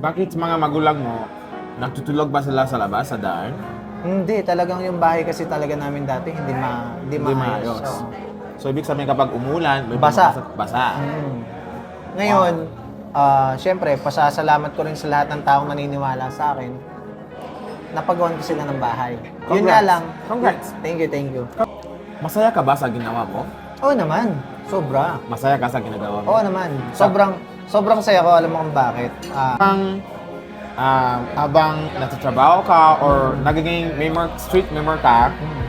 Bakit mga magulang mo, nagtutulog ba sila sa labas, sa daan? Hindi, talagang yung bahay kasi talaga namin dati hindi ma hindi, Hindi maayos. maayos. Oo. So, ibig sabihin kapag umulan, may Basa. Basa. Mm. Ngayon, ah, syempre, pasasalamat ko rin sa lahat ng taong naniniwala sa akin. Napagawan ko sila ng bahay. Yun Congrats. nga lang. Congrats. Thank you, thank you. Masaya ka ba sa ginawa mo? Oo naman, sobra. Masaya ka sa ginagawa mo? Oo naman, sobrang sobrang saya ko. Alam mo kung bakit. Ah, Habang, ah, habang nagtatrabaho ka or nagiging member, street member ka, mm,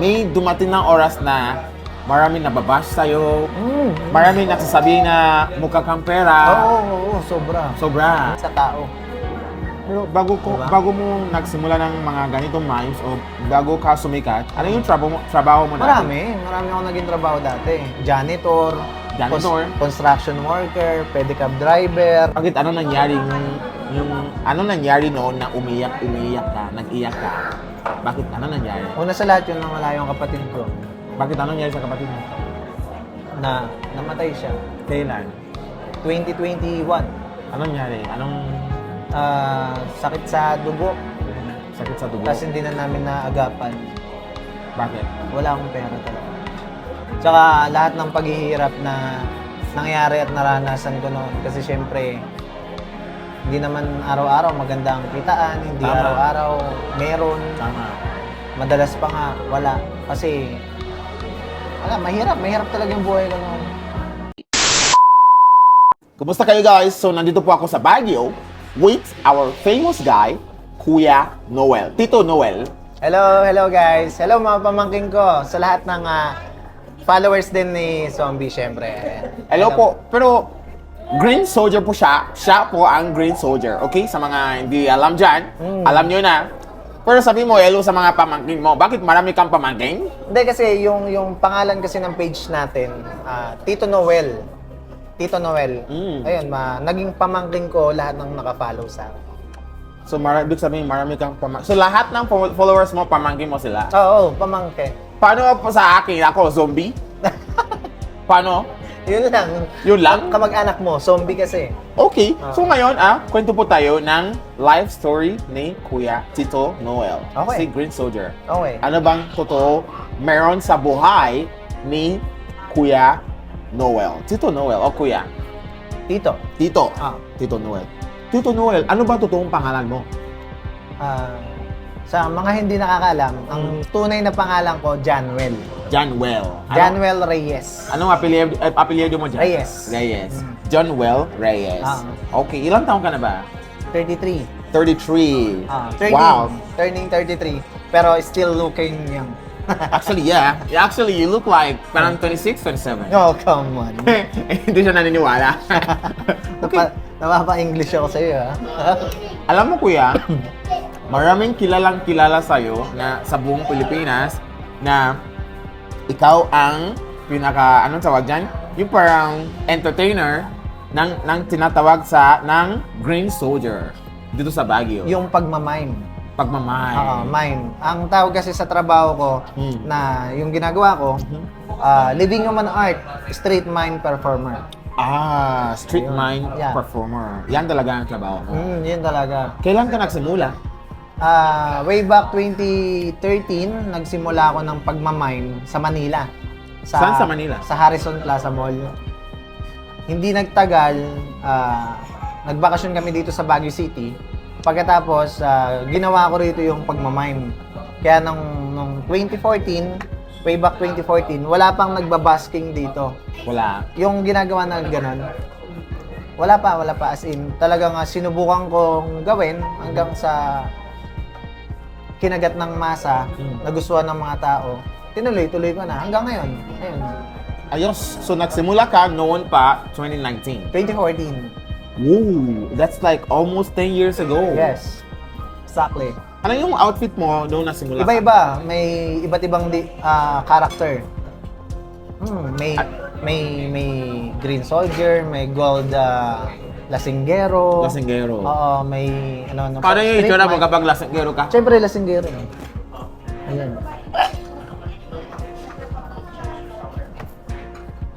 may dumating ng oras na marami nababash sa'yo, mm, marami nagsasabi na mukha kang Oo, pera, oo, oo, sobra. sobra. Sa tao. Pero bago ko Diba? bago mo nagsimula ng mga ganitong mimes o bago ka sumikat, ano yung trabaho mo, trabaho mo dati? Marami. Marami ako naging trabaho dati. Janitor, Cons- construction worker, pedicab driver. Bakit ano nangyari yung yung ano nangyari noon na umiyak umiyak ka, nag-iyak ka? Bakit ano nangyari? Una sa lahat yun nawala yung kapatid ko Bakit ano nangyari sa kapatid mo? na namatay siya. Kailan? 2021. Ano nangyari? Anong Ah, sakit sa dugo. sakit sa dugo? Tapos hindi na namin naagapan. Bakit? Wala akong pera talaga. Tsaka lahat ng paghihirap na nangyari at naranasan ko noon. Kasi syempre, hindi naman araw-araw maganda ang kitaan, hindi Tama. araw-araw meron. Tama. Madalas pa nga, wala. Kasi, wala, mahirap. Mahirap talaga yung buhay ko noon. Kumusta kayo guys? So nandito po ako sa Baguio with our famous guy, Kuya Noel. Tito Noel. Hello, hello guys. Hello mga pamangking ko. Sa lahat ng ah, followers din ni Zombie, syempre. Hello po. Pero Green Soldier po siya. Siya po ang Green Soldier. Okay? Sa mga hindi alam dyan, Mm. alam nyo na. Pero sabi mo, hello sa mga pamangkin mo. Bakit marami kang pamangkin? Hindi kasi yung yung pangalan kasi ng page natin, ah, Tito Noel. Tito Noel. Mm. Ayun, ma, naging pamangking ko lahat ng naka-follow sa akin. So, mar- ibig sabihin, marami kang pamangkin. So, lahat ng fo- followers mo, pamangkin mo sila. Oo, pamangkin. Paano po sa akin? Ako, zombie? Paano? Yun lang. Yun lang? Kamag-anak mo, zombie kasi. Okay. Ah. So ngayon, ah, kwento po tayo ng life story ni Kuya Tito Noel. Okay. Si Green Soldier. Okay. Ano bang totoo meron sa buhay ni Kuya Noel? Tito Noel o Kuya? Tito. Tito. Ah. Tito Noel. Tito Noel, ano ba totoong pangalan mo? Ah, sa mga hindi nakakalam, ang tunay na pangalan ko, Januel. John Well. Ano, Januel Reyes. anong apelyido, eh, apelyido mo dyan? Reyes. Reyes. Mm. John Well Reyes. Ah. Okay. Ilang taon ka na ba? 33. 33. Ah, 30, Wow. Turning 33. Pero still looking young. Actually, yeah. Actually, you look like parang 26, 27. Oh, come on. Hindi siya naniniwala. Napa, napapa-English ako sa'yo, ha? Alam mo, kuya, maraming kilalang kilala sa'yo na sa buong Pilipinas na ikaw ang pinaka, anong tawag dyan? Yung parang entertainer ng, ng tinatawag sa, ng Green Soldier dito sa Baguio. yung pagmamime. Pagmamay. Oo, mime. Ang tawag kasi sa trabaho ko Hmm. na yung ginagawa ko, ah, living human art, street mime performer. Ah, street Ayun. mime Yeah. performer. Yan talaga ang trabaho mo. Mm, yun talaga. Kailan ka nagsimula? Ah, way back 2013, nagsimula ako ng pagmamime sa Manila. Saan sa Manila? Sa Harrison Plaza Mall. Hindi nagtagal, ah, nagbakasyon kami dito sa Baguio City. Pagkatapos, ah, ginawa ko rito yung pagmamime. Kaya nung, nung 2014, way back 2014, wala pang nagbabasking dito. Wala. Yung ginagawa na gano'n, wala pa, wala pa. As in, talagang ah, sinubukan kong gawin hanggang sa kinagat ng masa, Hmm. nagustuhan ng mga tao. Tinuloy-tuloy ko na hanggang ngayon. Ayun, Ayos. So, nagsimula ka noon pa, 2019. 2014. Woo! That's like almost 10 years ago. Yes. Exactly. Ano yung outfit mo noong nasimula? Iba-iba, may iba't ibang di, ah, character. Hmm, may may may green soldier, may gold ah, lasinggero. Lasinggero. Oo, may ano ano. Paano yung itsura mo kapag lasinggero ka? Siyempre, lasinggero. Ayan.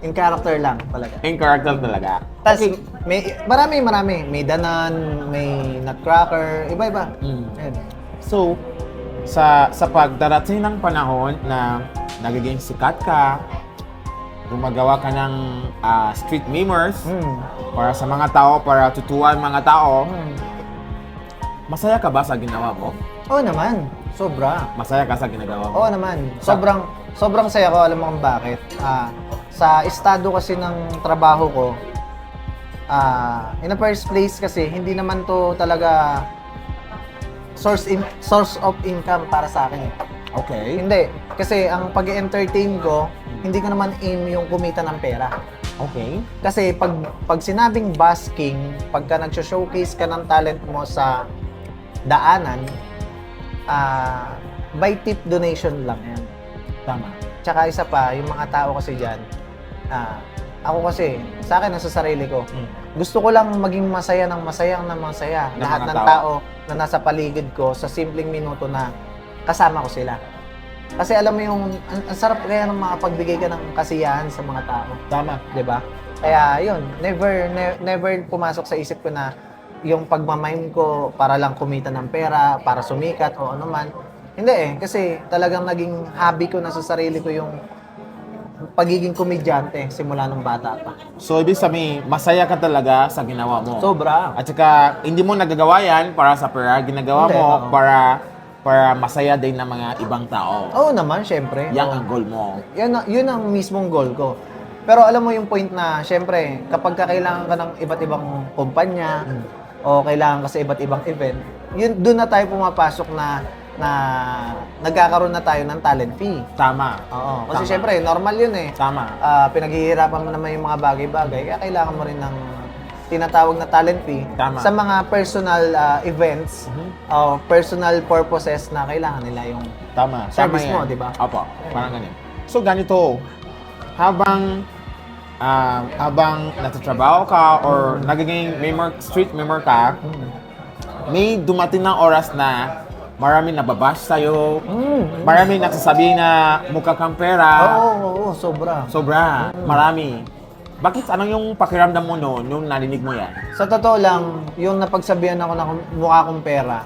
In character lang talaga. In character talaga. Tapos, May, marami, marami. May danan, may nutcracker, iba-iba. Mm. Ayun. So, sa sa pagdarating ng panahon na nagiging sikat ka, gumagawa ka ng ah, street memers Hmm. para sa mga tao, para tutuan mga tao, Hmm. masaya ka ba sa ginawa mo? Oo naman. Sobra. Masaya ka sa ginagawa mo? Oo naman. Sobrang sobrang saya ko alam mo kung bakit. Ah, sa estado kasi ng trabaho ko, ah, in the first place kasi hindi naman to talaga source in, source of income para sa akin. eh. Okay. Hindi. Kasi ang pag-entertain ko, hindi ko naman aim yung kumita ng pera. Okay. Kasi pag pag sinabing basking, pagka nag-showcase ka ng talent mo sa daanan, ah by tip donation lang yan. Tama. Tsaka isa pa, yung mga tao kasi dyan, ah, ako kasi, sa akin, nasa sarili ko, Mm. gusto ko lang maging masaya ng masaya ng masaya. Ng Lahat mga ng tao. tao. na nasa paligid ko sa simpleng minuto na kasama ko sila. Kasi alam mo yung, ang, ang sarap kaya ng makapagbigay ka ng kasiyahan sa mga tao. Tama. 'di ba? Kaya yun, never ne- never pumasok sa isip ko na yung pagmamime ko para lang kumita ng pera, para sumikat o ano man. Hindi eh, kasi talagang naging hobby ko na sa sarili ko yung pagiging komedyante simula nung bata pa. So, ibig sabihin, masaya ka talaga sa ginawa mo. Sobra. At saka, hindi mo nagagawa yan para sa pera. Ginagawa Hindi, mo oo. para para masaya din ng mga ibang tao. Oo naman, syempre. Yan ang goal mo. Yun, ang- yun ang mismong goal ko. Pero alam mo yung point na, syempre, kapag ka kailangan ka ng iba't ibang kumpanya, o kailangan ka sa iba't ibang event, yun, doon na tayo pumapasok na, na nagkakaroon na tayo ng talent fee. Tama. Oo. Kasi Tama. syempre, normal yun eh. Tama. Ah, pinaghihirapan mo naman yung mga bagay-bagay, kaya kailangan mo rin ng tinatawag na talent fee Tama. sa mga personal ah, events Mhm. o personal purposes na kailangan nila yung Tama. Service Tama mo, yan. di ba? Opo. Parang ganyan. So, ganito. Habang ah, habang natatrabaho ka or nagiging member, street member ka, may dumating ng oras na marami nababash sa'yo, Mm. marami nagsasabi na mukha kang Oo, pera, oo, oo, sobra. sobra, marami. Bakit anong yung pakiramdam mo noon nung narinig mo yan? Sa totoo lang, yung napagsabihan ako na mukha kong pera,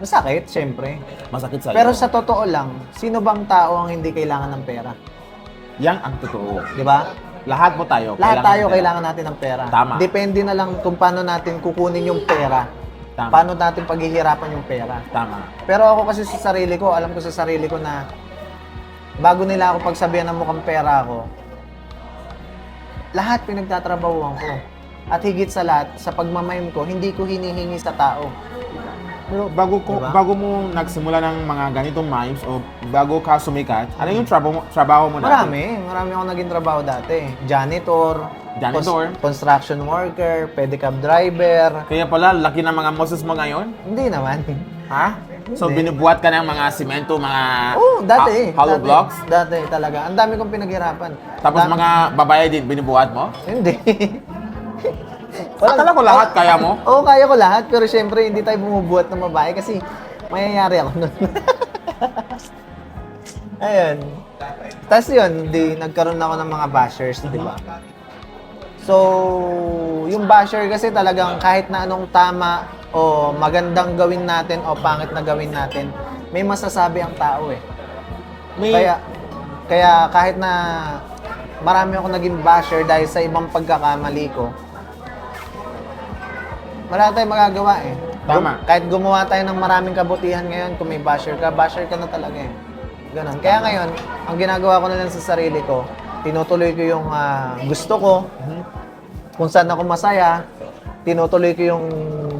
masakit, syempre. Masakit sa'yo. Pero sa totoo lang, sino bang tao ang hindi kailangan ng pera? Yan ang totoo. Di ba? Lahat mo tayo. Lahat tayo ng pera. kailangan natin ng pera. Tama. Depende na lang kung paano natin kukunin yung pera. Tama. Paano natin paghihirapan yung pera. Tama. Pero ako kasi sa sarili ko, alam ko sa sarili ko na bago nila ako pagsabihan ng mukhang pera ako, lahat pinagtatrabahuan ko. At higit sa lahat, sa pagmamime ko, hindi ko hinihingi sa tao. Pero bago ko Diba? bago mo nagsimula ng mga ganitong mimes o bago ka sumikat, ano yung trabaho mo, trabaho mo dati? Marami. Marami ako naging trabaho dati. Janitor, Janitor? cons- construction worker, pedicab driver. Kaya pala, laki ng mga muscles mo ngayon? Hindi naman. Ha? So, Hindi. binubuhat ka ng mga simento, mga Oo, dati. ha- hollow dati, blocks? Dati talaga. Ang dami kong pinaghirapan. Tapos Dami- mga babae din, binubuhat mo? Hindi. Akala ko lahat kaya mo? Oo, kaya ko lahat. Pero syempre, hindi tayo bumubuhat ng babae kasi mayayari ako nun. Ayun. Tapos yun, di, nagkaroon ako ng mga bashers, di ba? So, yung basher kasi talagang kahit na anong tama o magandang gawin natin o pangit na gawin natin, may masasabi ang tao eh. May, Kaya, kaya kahit na marami ako naging basher dahil sa ibang pagkakamali ko, wala tayong magagawa eh. Tama. kahit gumawa tayo ng maraming kabutihan ngayon, kung may basher ka, basher ka na talaga eh. Ganon. Kaya ngayon, ang ginagawa ko na lang sa sarili ko, tinutuloy ko yung ah, gusto ko, kung saan ako masaya, tinutuloy ko yung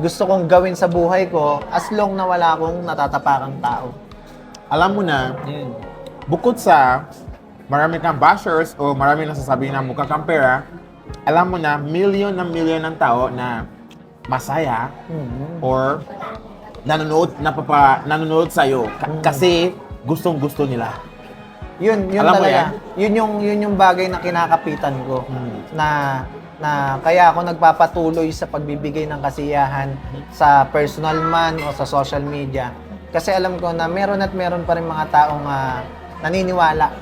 gusto kong gawin sa buhay ko as long na wala akong natatapakang tao. alam mo na, bukod sa marami kang bashers o marami nasasabi na mukha kang pera, alam mo na, million na million ng tao na masaya Mhm. or nanonood, napapa, nanonood sa'yo ka- kasi gustong gusto nila. Yun, yun Alam talaga. yan? Yun yung yun yung bagay na kinakapitan ko Hmm. na na kaya ako nagpapatuloy sa pagbibigay ng kasiyahan sa personal man o sa social media. Kasi alam ko na meron at meron pa rin mga taong ah, naniniwala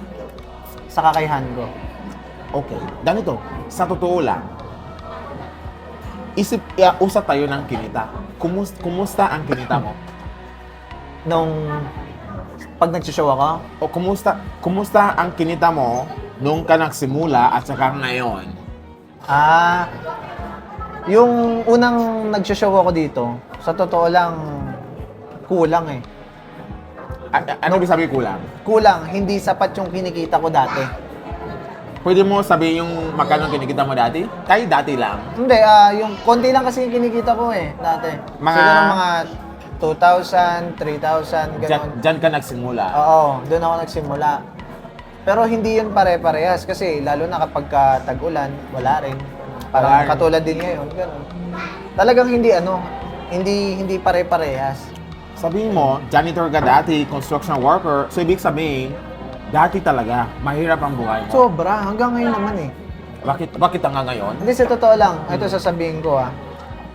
sa kakayahan ko. Okay, ganito, sa totoo lang, isip, uh, usap tayo ng kinita. Kumusta, kumusta ang kinita mo? Nung pag nag-show ako, O kumusta, kumusta ang kinita mo nung ka nagsimula at saka ngayon? ah, yung unang nag-show ako dito, sa totoo lang, kulang eh. A- ano ibig sabihin kulang? Kulang, hindi sapat yung kinikita ko dati. Pwede mo sabihin yung magkano kinikita mo dati? Kahit dati lang. Hindi, ah, yung konti lang kasi yung kinikita ko eh, dati. Mga- Siguro mga 2,000, 3,000, Diyan, ganun. diyan ka nagsimula. Oo, doon ako nagsimula. Pero hindi yun pare-parehas kasi lalo na kapag ka tag-ulan, wala rin. Parang Wala rin. katulad din ngayon, ganun. Talagang hindi ano, hindi hindi pare-parehas. Sabihin mo, janitor ka dati, construction worker, so ibig sabihin, dati talaga, mahirap ang buhay mo. Sobra, hanggang ngayon naman eh. bakit, bakit hanggang ngayon? Hindi sa totoo lang, ito sasabihin ko ah.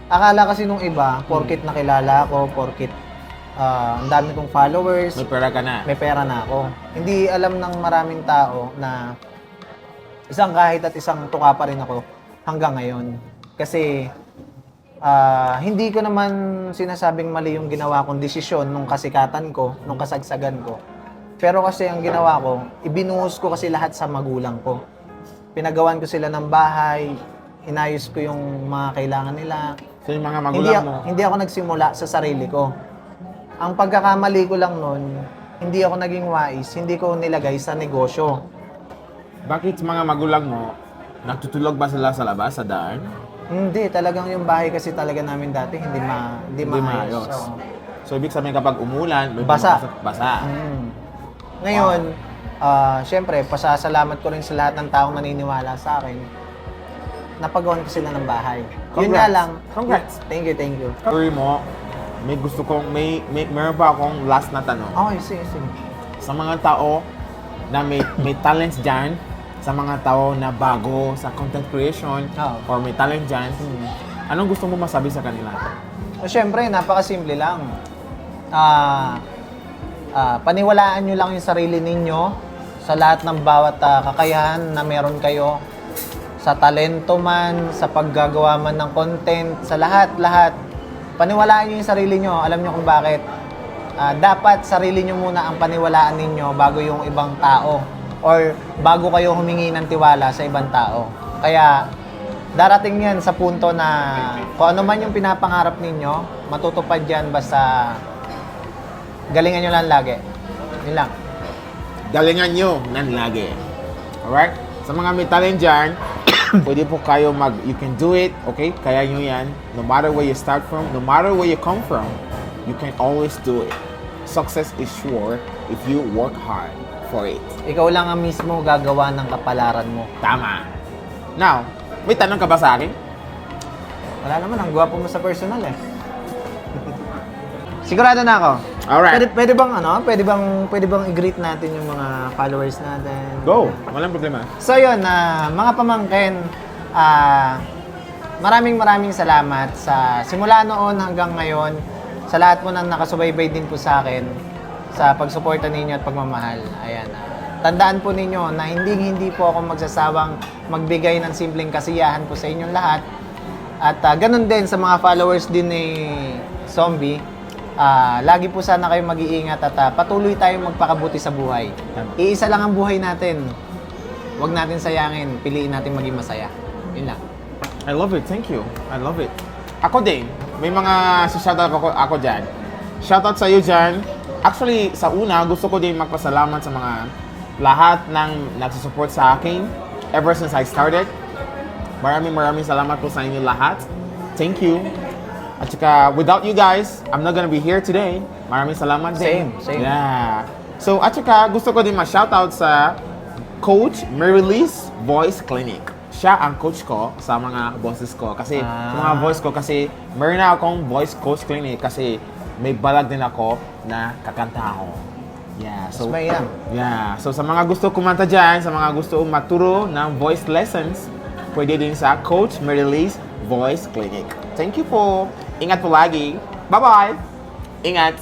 Akala kasi nung iba, porkit nakilala ako, porkit ah, ang dami kong followers, May pera ka na. may pera na ako. Hindi alam ng maraming tao na isang kahit at isang tuka pa rin ako hanggang ngayon. Kasi ah, hindi ko naman sinasabing mali yung ginawa kong desisyon nung kasikatan ko, nung kasagsagan ko. Pero kasi ang ginawa ko, ibinuhos ko kasi lahat sa magulang ko. Pinagawan ko sila ng bahay, inayos ko yung mga kailangan nila, So yung mga hindi, magulang ako, mo, hindi ako nagsimula sa sarili ko. Ang pagkakamali ko lang nun, hindi ako naging wise, hindi ko nilagay sa negosyo. bakit mga magulang mo, nagtutulog ba sila sa labas, sa daan? Hindi, talagang yung bahay kasi talaga namin dati hindi ma hindi, Hindi maayos. maayos. Oo. So ibig sabihin kapag umulan, Basa. Basa. Mm. Ngayon, ah, syempre, pasasalamat ko rin sa lahat ng taong naniniwala sa akin. Napagawan ko sila ng bahay. Yun nga Congrats. lang. Congrats. Thank you, thank you. Story mo, may gusto kong, may, may, meron pa akong last na tanong. Okay, sige, sige. Sa mga tao na may, may talents dyan, sa mga tao na bago sa content creation, Oo. or may talent dyan, anong gusto mo masabi sa kanila? So, syempre, napakasimple lang. Ah, ah, paniwalaan nyo lang yung sarili ninyo sa lahat ng bawat ah, kakayahan na meron kayo. Sa talento man, sa paggagawa man ng content, sa lahat-lahat. Paniwalaan nyo yung sarili nyo. Alam nyo kung bakit. Ah, dapat sarili nyo muna ang paniwalaan ninyo bago yung ibang tao or bago kayo humingi ng tiwala sa ibang tao. Kaya darating yan sa punto na kung ano man yung pinapangarap ninyo, matutupad yan basta galingan nyo lang lagi. Yun lang. Galingan nyo nan lagi. Alright? Sa mga may talent dyan, pwede po kayo mag, you can do it, okay? Kaya nyo yan. No matter where you start from, no matter where you come from, you can always do it. Success is sure if you work hard for it. Ikaw lang ang mismo gagawa ng kapalaran mo. Tama. Now, may tanong ka ba sa akin? Wala naman, ang gwapo mo sa personal eh. Sigurado na ako. Alright. Pwede, pwede bang ano? Pwede bang pwede bang i-greet natin yung mga followers natin? Go! Walang problema. So yun, na mga pamangkin, ah maraming maraming salamat sa simula noon hanggang ngayon sa lahat po na nakasubaybay din po sa akin sa pagsuporta ninyo at pagmamahal. Ayan. ah, tandaan po ninyo na hindi hindi po ako magsasawang magbigay ng simpleng kasiyahan po sa inyong lahat. At ah, ganun din sa mga followers din ni Zombie. Ah, lagi po sana kayo mag-iingat at ah, patuloy tayong magpakabuti sa buhay. Iisa lang ang buhay natin. Huwag natin sayangin. Piliin natin maging masaya. Yun lang. I love it. Thank you. I love it. Ako din. May mga shoutout ako, ako dyan. Shoutout sa iyo dyan. Actually, sa una, gusto ko din magpasalamat sa mga lahat ng nagsusupport sa akin ever since I started. Maraming maraming salamat po sa inyo lahat. Thank you. At saka, without you guys, I'm not gonna be here today. Maraming salamat din. Same, same. Yeah. So, at saka, gusto ko din ma-shoutout sa Coach Marilis Voice Clinic. Siya ang coach ko sa mga bosses ko. Kasi, sa mga Ah. voice ko, kasi meron na akong voice coach clinic kasi may balag din ako na kakanta ako. Yeah. So, Mas mainam. Yeah. So, sa mga gusto kumanta dyan, sa mga gusto maturo ng voice lessons, pwede din sa Coach Marilis Voice Clinic. Thank you po. Ingat po lagi. Bye-bye. Ingat.